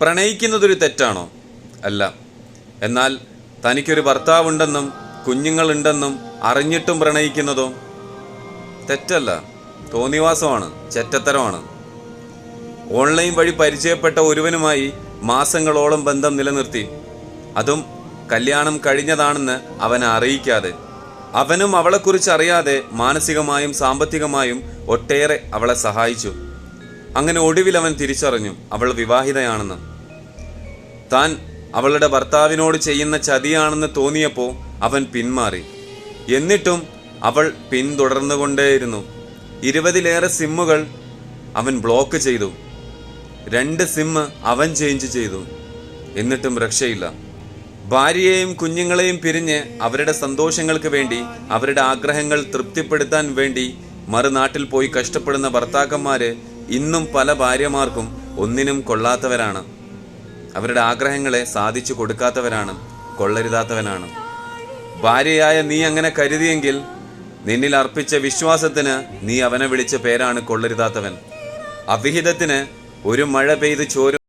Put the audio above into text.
പ്രണയിക്കുന്നതൊരു തെറ്റാണോ? അല്ല. എന്നാൽ തനിക്കൊരു ഭർത്താവുണ്ടെന്നും കുഞ്ഞുങ്ങളുണ്ടെന്നും അറിഞ്ഞിട്ടും പ്രണയിക്കുന്നതോ? തെറ്റല്ല. തോന്നിവാസമാണ് ചെറ്റത്തരമാണ്. ഓൺലൈൻ വഴി പരിചയപ്പെട്ട ഒരുവനുമായി മാസങ്ങളോളം ബന്ധം നിലനിർത്തി. അതും കല്യാണം കഴിഞ്ഞതാണെന്ന് അവനെ അറിയിക്കാതെ. അവനും അവളെക്കുറിച്ച് അറിയാതെ മാനസികമായും സാമ്പത്തികമായും ഒട്ടേറെ അവളെ സഹായിച്ചു. അങ്ങനെ ഒടുവിൽ അവൻ തിരിച്ചറിഞ്ഞു അവൾ വിവാഹിതയാണെന്ന്. താൻ അവളുടെ ഭർത്താവിനോട് ചെയ്യുന്ന ചതിയാണെന്ന് തോന്നിയപ്പോൾ അവൻ പിന്മാറി. എന്നിട്ടും അവൾ പിന്തുടർന്നുകൊണ്ടേയിരുന്നു. ഇരുപതിലേറെ സിമ്മുകൾ അവൻ ബ്ലോക്ക് ചെയ്തു. രണ്ട് സിമ്മ് അവൻ ചേഞ്ച് ചെയ്തു. എന്നിട്ടും രക്ഷയില്ല. ഭാര്യയെയും കുഞ്ഞുങ്ങളെയും പിരിഞ്ഞ് അവരുടെ സന്തോഷങ്ങൾക്ക് വേണ്ടി അവരുടെ ആഗ്രഹങ്ങൾ തൃപ്തിപ്പെടുത്താൻ വേണ്ടി മറുനാട്ടിൽ പോയി കഷ്ടപ്പെടുന്ന ഭർത്താക്കന്മാര് ഇന്നും പല ഭാര്യമാർക്കും ഒന്നിനും കൊള്ളാത്തവരാണ്. അവരുടെ ആഗ്രഹങ്ങളെ സാധിച്ചു കൊടുക്കാത്തവരാണ് കൊള്ളരുതാത്തവനാണ്. ഭാര്യയായ നീ അങ്ങനെ കരുതിയെങ്കിൽ നിന്നിൽ അർപ്പിച്ച വിശ്വാസത്തിന് നീ അവനെ വിളിച്ച പേരാണ് കൊള്ളരുതാത്തവൻ. അവിഹിതത്തിന് ഒരു മഴ പെയ്ത് ചോരും